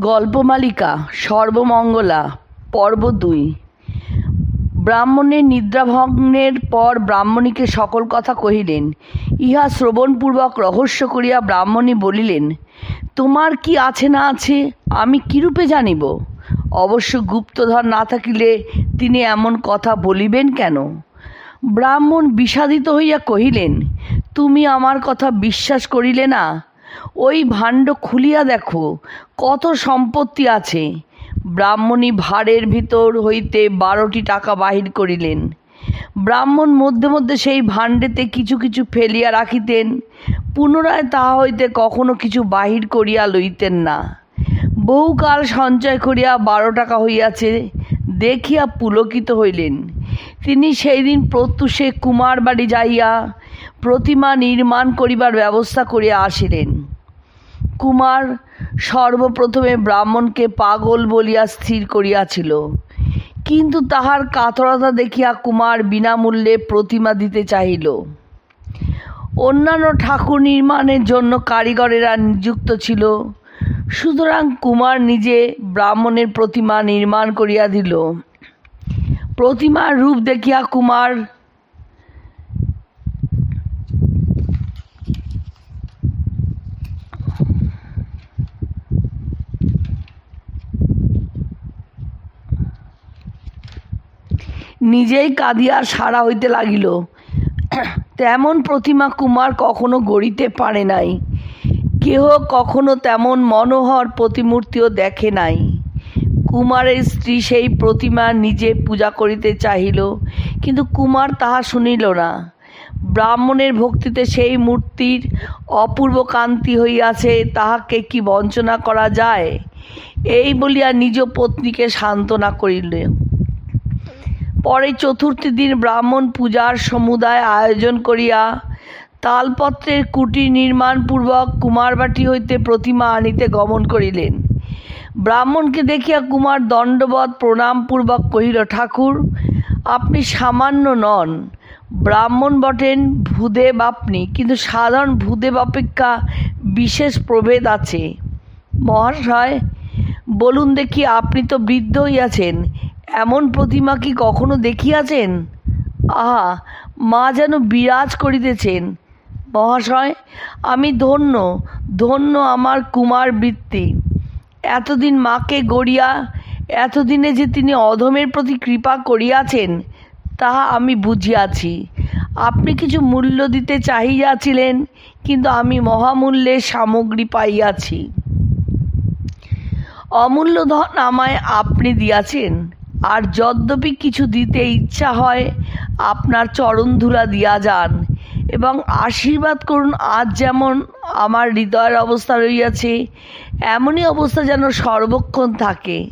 গল্পমালিকা, সর্বমঙ্গলা, পর্ব দুই। ব্রাহ্মণের নিদ্রাভগ্নের পর ব্রাহ্মণীকে সকল কথা কহিলেন। ইহা শ্রবণপূর্বক রহস্য করিয়া ব্রাহ্মণী বলিলেন, তোমার কি আছে না আছে, আমি কিরূপে জানিব? অবশ্য গুপ্তধর না থাকিলে তিনি এমন কথা বলিবেন কেন? ব্রাহ্মণ বিষাদিত হইয়া কহিলেন, তুমি আমার কথা বিশ্বাস করিলে না? ওই ভাণ্ড খুলিয়া দেখো, কত সম্পত্তি আছে। ব্রাহ্মণী ভাড়ের ভিতর হইতে বারোটি টাকা বাহির করিলেন। ব্রাহ্মণ মধ্যে মধ্যে সেই ভাণ্ডেতে কিছু কিছু ফেলিয়া রাখিতেন, পুনরায় তাহা হইতে কখনো কিছু বাহির করিয়া লইতেন না। বহুকাল সঞ্চয় করিয়া বারো টাকা হইয়াছে, দেখিয়া পুলকিত হইলেন। তিনি সেই দিন প্রত্যুষে কুমার বাড়ি যাইয়া প্রতিমা নির্মাণ করিবার ব্যবস্থা করিয়া আসিলেন। কুমার সর্বপ্রথমে ব্রাহ্মণকে পাগল বলিয়া স্থির করিয়াছিল। কিন্তু তাহার কাতরতা দেখিয়া কুমার বিনামূল্যে প্রতিমা দিতে চাহিল। অন্যান্য ঠাকুর নির্মাণের জন্য কারিগরেরা নিযুক্ত ছিল। সুতরাং কুমার নিজে ব্রাহ্মণের প্রতিমা নির্মাণ করিয়া দিল। প্রতিমার রূপ দেখিয়া কুমার নিজেই কাঁদিয়া সারা হইতে লাগিল। তেমন প্রতিমা কুমার কখনো গড়িতে পারে নাই। কেহ কখনো তেমন মনোহর প্রতিমূর্তিও দেখে নাই। কুমারের স্ত্রী সেই প্রতিমা নিজে পূজা করিতে চাহিল, কিন্তু কুমার তাহা শুনিল না। ব্রাহ্মণের ভক্তিতে সেই মূর্তির অপূর্ব কান্তি হইয়াছে, তাহাকে কি বঞ্চনা করা যায়? এই বলিয়া নিজ পত্নীকে সান্ত্বনা করিল। পরে চতুর্থী দিন ব্রাহ্মণ পূজার সমুদায় আয়োজন করিয়া তালপত্রের কুটি নির্মাণপূর্বক কুমারবাটি হইতে প্রতিমা আনিতে গমন করিলেন। ব্রাহ্মণকে দেখিয়া কুমার দণ্ডবৎ প্রণামপূর্বক কহিল, ঠাকুর, আপনি সামান্য নন। ব্রাহ্মণ বটেন ভূদেব আপনি, কিন্তু সাধারণ ভূদেব অপেক্ষা বিশেষ প্রভেদ আছে। মহাশয়, বলুন দেখি আপনি তো বৃদ্ধ হইয়াছেন এমন প্রতিমা কি কখনো দেখিয়াছেন? আহা, মা যেন বিরাজ করিতেছেন। মহাশয়, আমি ধন্য ধন্য আমার কুমার বৃত্তি এতদিন মাকে গড়িয়া, এতদিনে যে তিনি অধমের প্রতি কৃপা করিয়াছেন, তাহা আমি বুঝিয়াছি। আপনি কিছু মূল্য দিতে চাহিয়াছিলেন, কিন্তু আমি মহামূল্যের সামগ্রী পাইয়াছি। অমূল্য ধন আমায় আপনি দিয়াছেন। আর যদ্যপি কিছু দিতে ইচ্ছা হয়, আপনার চরণধুলা দিয়া যান এবং আশীর্বাদ করুন, আজ যেমন আমার হৃদয়ের অবস্থা রইয়াছে, এমনই অবস্থা যেন সর্বক্ষণ থাকে।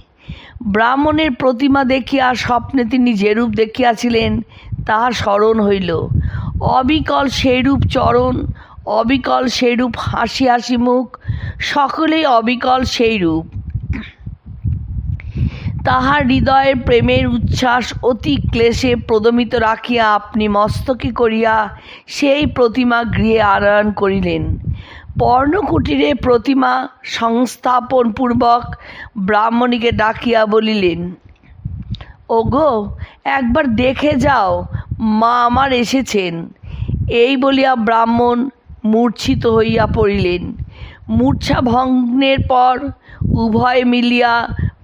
ব্রাহ্মণের প্রতিমা দেখিয়া স্বপ্নে তিনি যেরূপ দেখিয়াছিলেন তাহা স্মরণ হইল। অবিকল সেইরূপ চরণ, অবিকল সেইরূপ হাসি হাসি মুখ, সকলেই অবিকল সেইরূপ। তাহার হৃদয়ের প্রেমের উচ্ছ্বাস অতি ক্লেশে প্রদমিত রাখিয়া আপনি মস্তকে করিয়া সেই প্রতিমা গৃহে আনয়ন করিলেন। পর্ণকুটিরে প্রতিমা সংস্থাপনপূর্বক ব্রাহ্মণীকে ডাকিয়া বলিলেন, ওগো, একবার দেখে যাও, মা আমার এসেছেন। এই বলিয়া ব্রাহ্মণ মূর্ছিত হইয়া পড়িলেন। মূর্ছা ভগ্নের পর উভয় মিলিয়া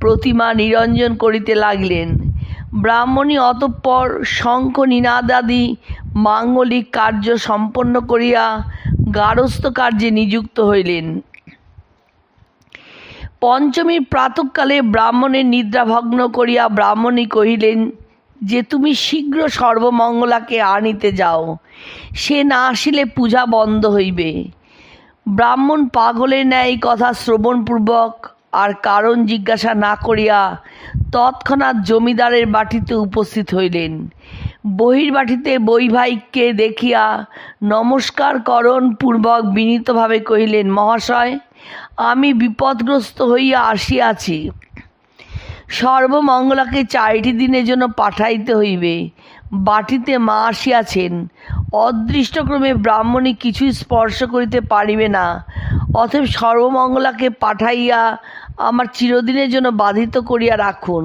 প্রতিমা নিরঞ্জন করিতে লাগিলেন। ব্রাহ্মণী অতঃপর শঙ্খ নিনাদাদি মাঙ্গলিক কার্য সম্পন্ন করিয়া গারস্থ কার্যে নিযুক্ত হইলেন। পঞ্চমীর প্রাতকালে ব্রাহ্মণের নিদ্রাভগ্ন করিয়া ব্রাহ্মণী কহিলেন, যে তুমি শীঘ্র সর্বমঙ্গলাকে আনিতে যাও, সে না আসিলে পূজা বন্ধ হইবে। ব্রাহ্মণ পাগলের ন্যায় কথা শ্রবণপূর্বক আর কারণ জিজ্ঞাসা না করিয়া তৎক্ষণাৎ জমিদারের বাটিতে উপস্থিত হইলেন। বহির্বাটিতে বৈবাহিককে দেখিয়া নমস্কার করণ পূর্বক বিনীতভাবে কহিলেন, মহাশয়, আমি বিপদগ্রস্ত হইয়া আসিয়াছি। সর্বমঙ্গলাকে চারিটি দিনের জন্য পাঠাইতে হইবে। বাটিতে মা আসিয়াছেন। অদৃষ্টক্রমে ব্রাহ্মণী কিছুই স্পর্শ করিতে পারিবে না। অতএব সর্বমঙ্গলাকে পাঠাইয়া আমার চিরদিনের জন্য বাধিত করিয়া রাখুন।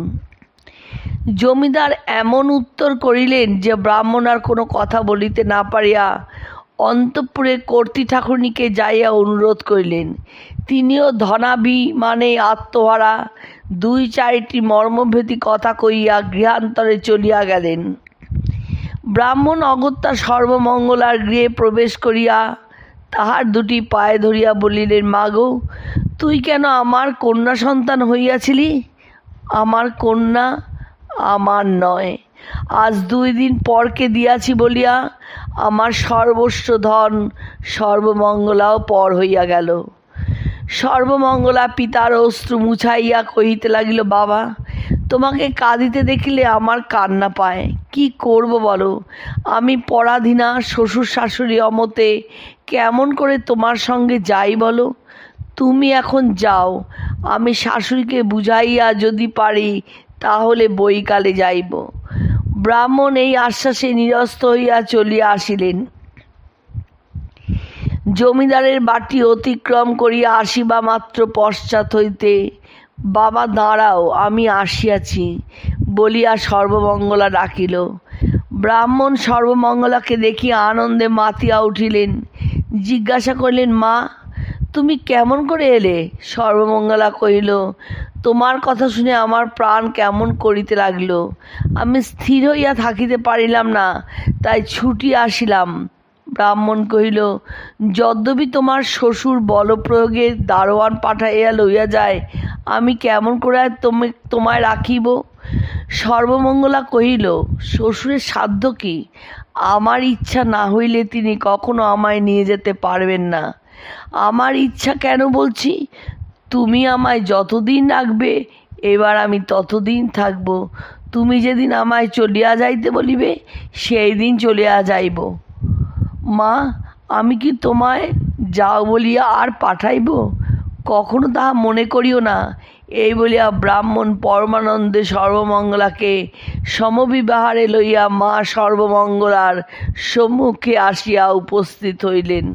জমিদার এমন উত্তর করিলেন যে ব্রাহ্মণ আর কোনো কথা বলিতে না পারিয়া অন্তঃপুরে কর্ত্রী ঠাকুরনিকে যাইয়া অনুরোধ করিলেন। তিনিও ধনাভিমানে আত্মহারা দুই চারিটি মর্মভেদী কথা কইয়া গৃহান্তরে চলিয়া গেলেন। ব্রাহ্মণ অগত্যা সর্বমঙ্গলার গৃহে প্রবেশ করিয়া তাহার দুটি পায়ে ধরিয়া বলিলেন, মা গো, তুই কেন আমার কন্যা সন্তান হইয়াছিলি? আমার কন্যা আমার নয়। আজ দুই দিন পরকে দিয়াছি বলিয়া আমার সর্বস্ব ধন সর্বমঙ্গলাও পর হইয়া গেল। সর্বমঙ্গলা পিতার অশ্রু মুছাইয়া কহিতে লাগিল, বাবা, তোমাকে কাঁদিতে দেখিলে আমার কান্না পায়। কি করব বলো? আমি পরাধীনা, শ্বশুর শাশুড়ি অমতে কেমন করে তোমার সঙ্গে যাই বলো? তুমি এখন যাও। আমি শাশুড়িকে বুঝাইয়া যদি পারি, তাহলে বইকালে যাইব। ব্রাহ্মণ এই আশ্বাসে নিরস্ত হইয়া চলিয়া আসিলেন। জমিদারের বাটি অতিক্রম করিয়া আসিবা মাত্র পশ্চাৎ হইতে, বাবা, দাঁড়াও, আমি আসিয়াছি। বলিয়া সর্বমঙ্গলা ডাকিল। ব্রাহ্মণ সর্বমঙ্গলাকে দেখিয়া আনন্দে মাতিয়া উঠিলেন। জিজ্ঞাসা করিলেন, মা, তুমি কেমন করে এলে? সর্বমঙ্গলা কহিল, তোমার কথা শুনে আমার প্রাণ কেমন করিতে লাগিল। আমি স্থির হইয়া থাকিতে পারিলাম না, তাই ছুটি আসিলাম। ব্রাহ্মণ কহিল, যদ্যপি তোমার শ্বশুর বলপ্রয়োগে দারোয়ান পাঠাইয়া লইয়া যায়, আমি কেমন করে তুমি তোমায় রাখিব? সর্বমঙ্গলা কহিল, শ্বশুরের সাধ্য কি? আমার ইচ্ছা না হইলে তিনি কখনো আমায় নিয়ে যেতে পারবেন না। আমার ইচ্ছা কেন বলছি? তুমি আমায় যতদিন রাখবে, এবার আমি ততদিন থাকব। তুমি যেদিন আমায় চলিয়া যাইতে বলিবে, সেই দিন চলিয়া যাইব। মা, আমি কি তোমায় যাও বলিয়া আর পাঠাইব? কখনো তাহা মনে করিও না। এই বলিয়া ব্রাহ্মণ পরমানন্দে সর্বমঙ্গলাকে সমবিবাহারে লইয়া মা সর্বমঙ্গলার সম্মুখে আসিয়া উপস্থিত হইলেন।